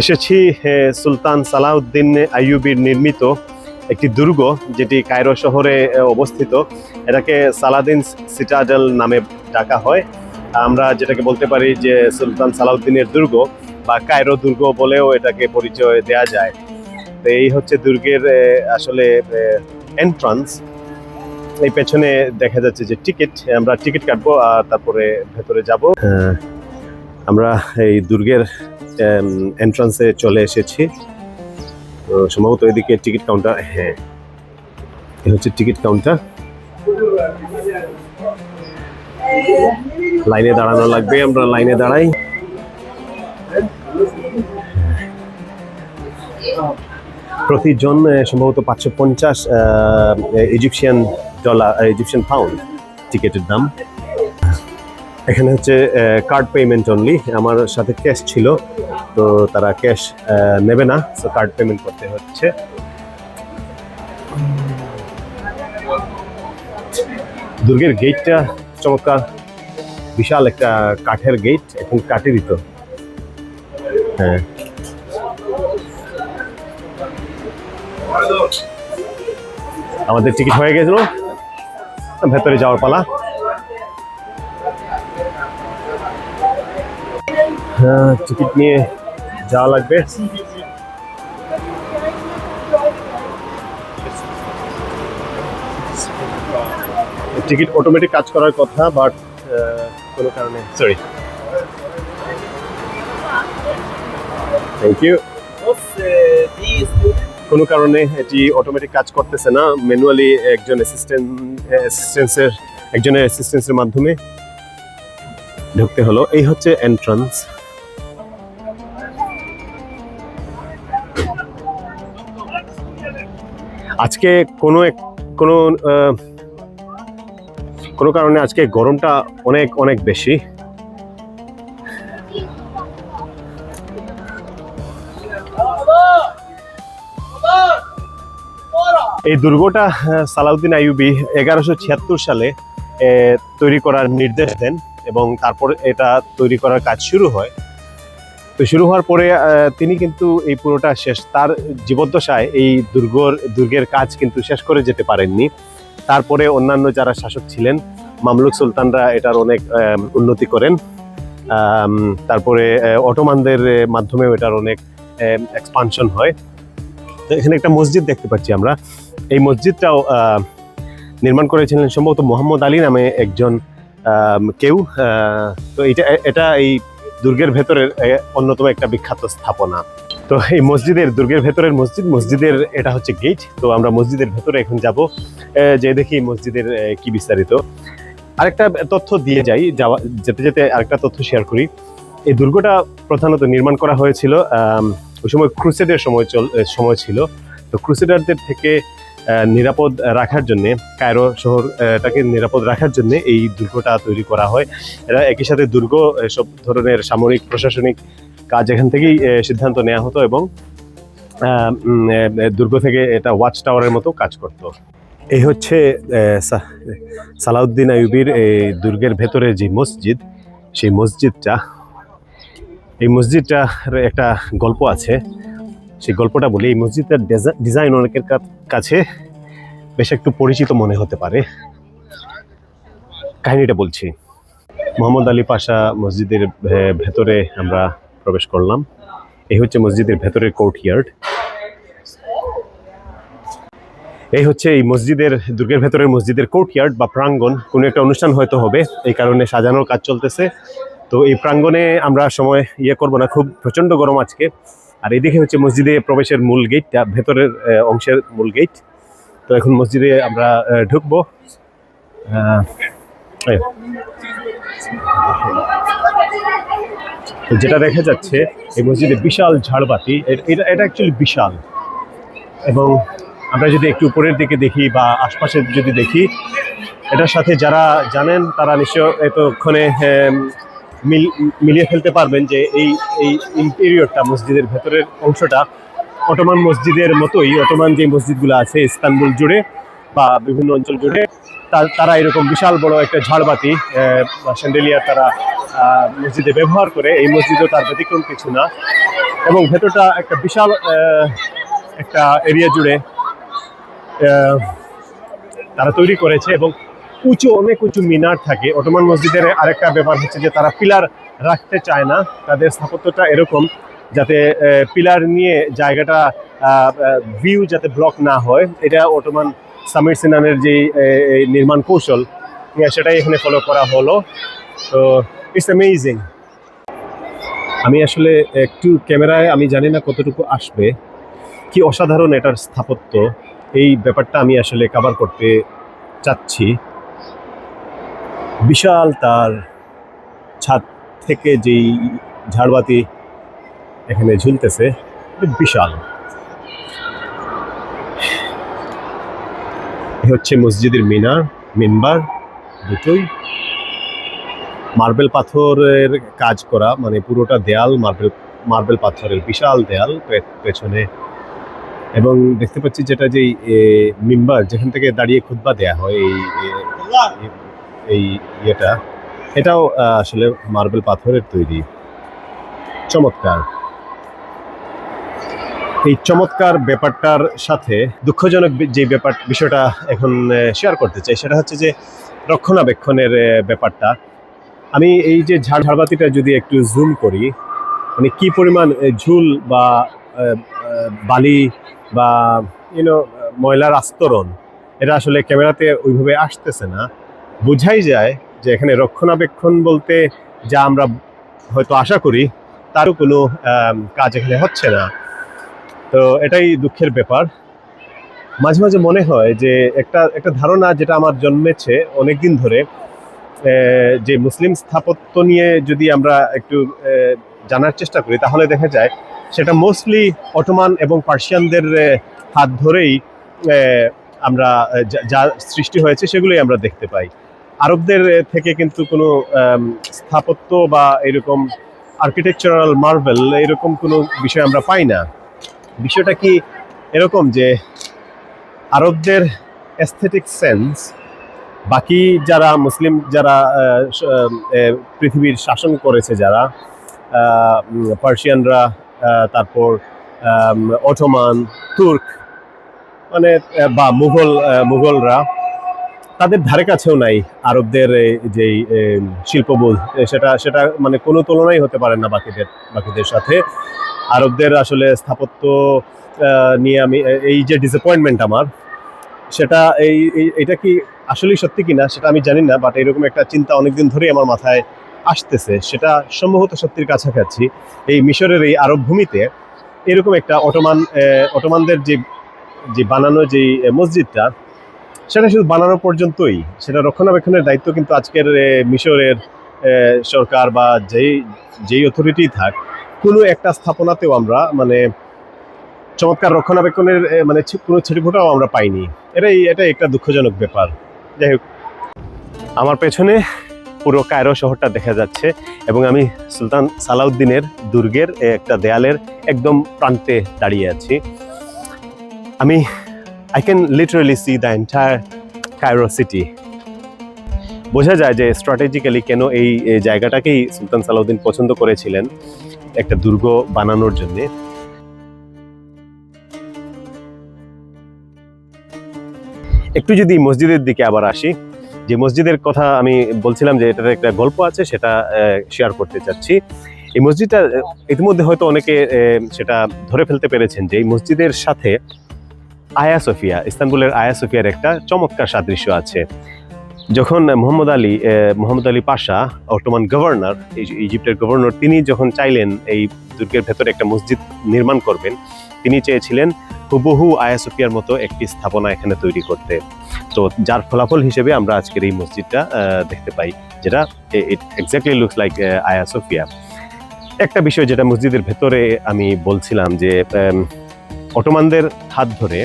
এসেছি সুলতান সালাউদ্দিন আইয়ুবির নির্মিত একটি দুর্গ, যেটি কায়রো শহরে অবস্থিত। এটাকে সালাদিন সিটাডেল নামে ডাকা হয়। আমরা যেটাকে বলতে পারি যে সুলতান সালাউদ্দিনের দুর্গ বা কায়রো দুর্গ বলেও এটাকে পরিচয় দেয়া যায়। তো এই হচ্ছে দুর্গের আসলে এন্ট্রান্স এই পেছনে দেখা যাচ্ছে যে টিকিট আমরা টিকিট কাটবো আর তারপরে ভেতরে যাব। আমরা এই দুর্গের এন্ট্রান্সে চলে এসেছি। তো সম্ভবত এদিকে টিকিট কাউন্টার হ্যাঁ। এ হচ্ছে টিকিট কাউন্টার লাইনে দাঁড়ানো লাগবে, আমরা লাইনে দাঁড়াই। প্রতিজন সম্ভবত পাঁচশো পঞ্চাশ ইজিপশিয়ান ডলার ইজিপশিয়ান পাউন্ড টিকিটের দাম। এখানে হচ্ছে কার্ড পেমেন্ট অনলি আমার সাথে ক্যাশ ছিল, তো তারা ক্যাশ নেবে না তো কার্ড পেমেন্ট করতে হচ্ছে। দুর্গের গেটটা চমৎকার, বিশাল একটা কাঠের গেট এখন কাঠেরই তো হ্যাঁ। আমাদের টিকিট হয়ে গেছিল, ভেতরে যাওয়ার পালা। টিকিট নিয়ে যাওয়া লাগবে। টিকিট অটোমেটিক কাজ করার কথা বাট কোনো কারণে। সরি থ্যাংক ইউ কোনো কারণে এটি অটোমেটিক কাজ করতেছে না। ম্যানুয়ালি একজন অ্যাসিস্ট্যান্ট অ্যাসিস্ট্যান্সের একজনের অ্যাসিস্ট্যান্সের মাধ্যমে ঢুকতে হলো। এই হচ্ছে এন্ট্রান্স আজকে কোনো এক কোনো কোনো কারণে আজকে গরমটা অনেক অনেক বেশি। এই দুর্গটা সালাউদ্দিন আইয়ুবি এগারোশো ছিয়াত্তর সালে তৈরি করার নির্দেশ দেন এবং তারপর এটা তৈরি করার কাজ শুরু হয়। তো শুরু হওয়ার পরে তিনি কিন্তু এই পুরোটা শেষ, তার জীবদ্দশায় এই দুর্গর, দুর্গের কাজ কিন্তু শেষ করে যেতে পারেননি। তারপরে অন্যান্য যারা শাসক ছিলেন, মামলুক সুলতানরা এটার অনেক উন্নতি করেন। তারপরে অটোমানদের মাধ্যমেও এটার অনেক এক্সপানশন হয়। তো এখানে একটা মসজিদ দেখতে পাচ্ছি আমরা। এই মসজিদটাও নির্মাণ করেছিলেন সম্ভবত মোহাম্মদ আলী নামে একজন কেউ। তো এটা এটা এই দুর্গের ভেতরের অন্যতম একটা বিখ্যাত স্থাপনা। তো এই মসজিদের, দুর্গের ভেতরের মসজিদ, মসজিদের এটা হচ্ছে গেট তো আমরা মসজিদের ভেতরে এখন যাব যে দেখি মসজিদের কি বিস্তারিত। আরেকটা তথ্য দিয়ে যাই, যাওয়া, যেতে যেতে আরেকটা তথ্য শেয়ার করি। এই দুর্গটা প্রধানত নির্মাণ করা হয়েছিল ওই সময় ক্রুসেডের সময় চল সময় ছিল। তো ক্রুসেডারদের থেকে নিরাপদ রাখার জন্য, কায়রো শহরটাকে নিরাপদ রাখার জন্য এই দুর্গটা তৈরি করা হয়। এরা একই সাথে দুর্গ সব ধরনের সামরিক, প্রশাসনিক কাজ এখান থেকেই সিদ্ধান্ত নেওয়া হতো এবং দুর্গ থেকে এটা ওয়াচ টাওয়ারের মতো কাজ করতো। এই হচ্ছে সালাউদ্দিন আইয়ুবির এই দুর্গের ভেতরে যে মসজিদ, সেই মসজিদটা। এই মসজিদটার একটা গল্প আছে। সেই গল্পটা বলি। এই মসজিদের ডিজা- ডিজাইন অনেকের কাছে বেশ একটু পরিচিত মনে হতে পারে। কাহিনীটা বলছি। মোহাম্মদ আলী পাশা মসজিদের ভেতরে আমরা প্রবেশ করলাম। এই হচ্ছে মসজিদের ভেতরের কোর্টইয়ার্ড এই হচ্ছে এই মসজিদের, দুর্গের ভেতরের মসজিদের কোর্টইয়ার্ড বা প্রাঙ্গণ। কোনো একটা অনুষ্ঠান হয়তো হবে। এই কারণে সাজানোর কাজ চলতেছে। তো এই প্রাঙ্গণে আমরা সময় ইয়ে করব না। খুব প্রচণ্ড গরম আজকে। আর এদিকে হচ্ছে মসজিদে প্রবেশের মূল গেটটা ভেতরের অংশের মূল গেট তো এখন মসজিদে আমরা ঢুকবো। যেটা দেখা যাচ্ছে, এই মসজিদে বিশাল ঝাড়বাতি এটা এটা অ্যাকচুয়ালি বিশাল। এবং আমরা যদি একটু উপরের দিকে দেখি বা আশপাশে যদি দেখি, এটার সাথে যারা জানেন, তারা নিশ্চয় এতক্ষণে মিলিয়ে ফেলতে পারবেন যে এই এই ইন্টেরিয়রটা মসজিদের ভেতরের অংশটা অটোমান মসজিদের মতোই, অটোমান যে মসজিদগুলো আছে ইস্তানবুল জুড়ে বা বিভিন্ন অঞ্চল জুড়ে তারা এরকম বিশাল বড় একটা ঝাড়বাতি স্যান্ডেলিয়ার তারা মসজিদে ব্যবহার করে, এই মসজিদও তার ব্যতিক্রম কিছু না। এবং ভেতরটা একটা বিশাল একটা এরিয়া জুড়ে তারা তৈরি করেছে এবং উঁচু, অনেক উঁচু মিনার থাকে। অটোমান মসজিদের আরেকটা ব্যাপার হচ্ছে যে তারা পিলার রাখতে চায় না। তাদের স্থাপত্যটা এরকম যাতে পিলার নিয়ে জায়গাটা ভিউ যাতে ব্লক না হয়। এটা অটোমান সামির সিনানের যে নির্মাণ কৌশল সেটাই এখানে ফলো করা হলো। তো ইটস অ্যামেজিং আমি আসলে একটু ক্যামেরায়, আমি জানি না কতটুকু আসবে। কি অসাধারণ এটার স্থাপত্য। এই ব্যাপারটা আমি আসলে কভার করতে চাচ্ছি। বিশাল তার ছাদ থেকে যেই ঝাড়বাতি এখানে ঝুলতেছে বিশাল। হচ্ছে মসজিদের মিনার, মিনবার দুটোই। মার্বেল পাথরের কাজ করা মানে পুরোটা দেয়াল মার্বেল মার্বেল পাথরের বিশাল দেয়াল পেছনে। এবং দেখতে পাচ্ছি যেটা যে মিম্বার যেখান থেকে দাঁড়িয়ে খুতবা দেয়া হয়, এই এই- ইয়েটা। এটাও আসলে মার্বেল পাথরের তৈরি। চমৎকার। এই চমৎকার ব্যাপারটার সাথে দুঃখজনক যে ব্যাপার বিষয়টা এখন শেয়ার করতে চাই, সেটা হচ্ছে যে রক্ষণাবেক্ষণের ব্যাপারটা। আমি এই যে ঝাড় ঝাড়বাতিটা যদি একটু জুম করি মানে কি পরিমাণ ঝুল বা বালি বা ইউনো ময়লার আস্তরণ, এটা আসলে ক্যামেরাতে ওইভাবে আসতেছে না। বোঝাই যায় যে এখানে রক্ষণাবেক্ষণ বলতে যা আমরা হয়তো আশা করি তারও কোনো কাজ এখানে হচ্ছে না। তো এটাই দুঃখের ব্যাপার। মাঝে মাঝে মনে হয় যে একটা একটা ধারণা যেটা আমার জন্মেছে অনেক দিন ধরে যে মুসলিম স্থাপত্য নিয়ে যদি আমরা একটু জানার চেষ্টা করি, তাহলে দেখা যায় সেটা মোস্টলি অটোমান এবং পার্সিয়ানদের হাত ধরেই আমরা, যা- যা সৃষ্টি হয়েছে সেগুলোই আমরা দেখতে পাই। আরবদের থেকে কিন্তু কোনো স্থাপত্য বা এরকম আর্কিটেকচারাল মার্বেল এরকম কোনো বিষয় আমরা পাই না। বিষয়টা কি এরকম যে আরবদের অ্যাস্থেটিক সেন্স বাকি যারা মুসলিম, যারা পৃথিবীর শাসন করেছে যারা পার্সিয়ানরা তারপর অটোমান, তুর্ক মানে বা মুঘল মুঘলরা তাদের ধারে কাছেও নাই আরবদের যেই শিল্পবোধ সেটা সেটা মানে কোনো তুলনাই হতে পারে না বাকিদের বাকিদের সাথে। আরবদের আসলে স্থাপত্য নিয়ে আমি এই যে ডিসঅ্যাপয়েন্টমেন্ট আমার, সেটা এই- এটা কি আসলেই সত্যি কিনা সেটা আমি জানি না বাট এরকম একটা চিন্তা অনেকদিন ধরেই আমার মাথায় আসতেছে। সেটা সম্ভবত সত্যির কাছাকাছি। এই মিশরের এই আরব ভূমিতে এরকম একটা অটোমান অটোমানদের যে যে বানানো যে মসজিদটা সেটা শুধু বানানো পর্যন্তই, সেটা রক্ষণাবেক্ষণের দায়িত্ব কিন্তু আজকের মিশরের সরকার বা যেই যেই অথরিটি থাক, কোনো একটা স্থাপনাতেও আমরা মানে চমৎকার রক্ষণাবেক্ষণের মানে কোনো ছিটেফোঁটাও আমরা পাইনি। এটাই এটাই একটা দুঃখজনক ব্যাপার। যাই হোক, আমার পেছনে পুরো কায়রো শহরটা দেখা যাচ্ছে এবং আমি সুলতান সালাউদ্দিনের দুর্গের একটা দেয়ালের একদম প্রান্তে দাঁড়িয়ে আছি। আমি I can literally see the entire Cairo city বোঝা যায় যে স্ট্র্যাটেজিক্যালি কেন এই জায়গাটাকেই সুলতান সালাউদ্দিন পছন্দ করেছিলেন একটা দুর্গ বানানোর জন্য। একটু যদি মসজিদের দিকে আবার আসি, যে মসজিদের কথা আমি বলছিলাম যে এটার একটা গল্প আছে, সেটা শেয়ার করতে চাচ্ছি। এই মসজিদটা ইতিমধ্যে হয়তো অনেকে সেটা ধরে ফেলতে পেরেছেন যে এই মসজিদের সাথে আয়া সোফিয়া, ইস্তানবুলের আয়া সোফিয়ার একটা চমৎকার সাদৃশ্য আছে। যখন Muhammad Ali Muhammad Ali Pasha, Ottoman governor ইজিপ্টের governor, তিনি যখন চাইলেন এই দুর্গের ভেতরে একটা মসজিদ নির্মাণ করবেন, তিনি চেয়েছিলেন হুবহু আয়া সোফিয়ার মতো একটি স্থাপনা এখানে তৈরি করতে। তো যার ফলাফল হিসেবে আমরা আজকের এই মসজিদটা দেখতে পাই, যেটা it exactly looks like Hagia Sophia. একটা বিষয় যেটা মসজিদের ভেতরে আমি বলছিলাম যে অটোমানদের হাত ধরে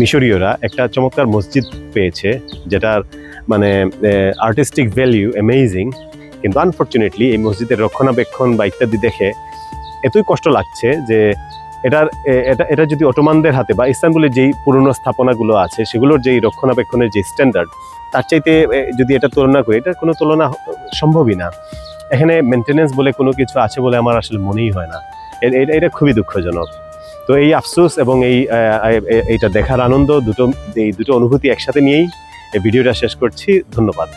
মিশরীয়রা একটা চমৎকার মসজিদ পেয়েছে, যেটার মানে আর্টিস্টিক ভ্যালিউ অ্যামেজিং কিন্তু আনফর্চুনেটলি এই মসজিদের রক্ষণাবেক্ষণ বা ইত্যাদি দেখে এতই কষ্ট লাগছে যে এটার এটা এটা যদি অটোমানদের হাতে বা ইস্তানবুলের যেই পুরনো স্থাপনাগুলো আছে, সেগুলোর যেই রক্ষণাবেক্ষণের যে স্ট্যান্ডার্ড তার চাইতে যদি এটা তুলনা করি, এটার কোনো তুলনা সম্ভবই না। এখানে মেনটেনেন্স বলে কোনো কিছু আছে বলে আমার আসলে মনেই হয় না। এটা এটা খুবই দুঃখজনক। তো এই আফসোস এবং এই এইটা দেখার আনন্দ, দুটো, এই দুটো অনুভূতি একসাথে নিয়েই এই ভিডিওটা শেষ করছি। ধন্যবাদ।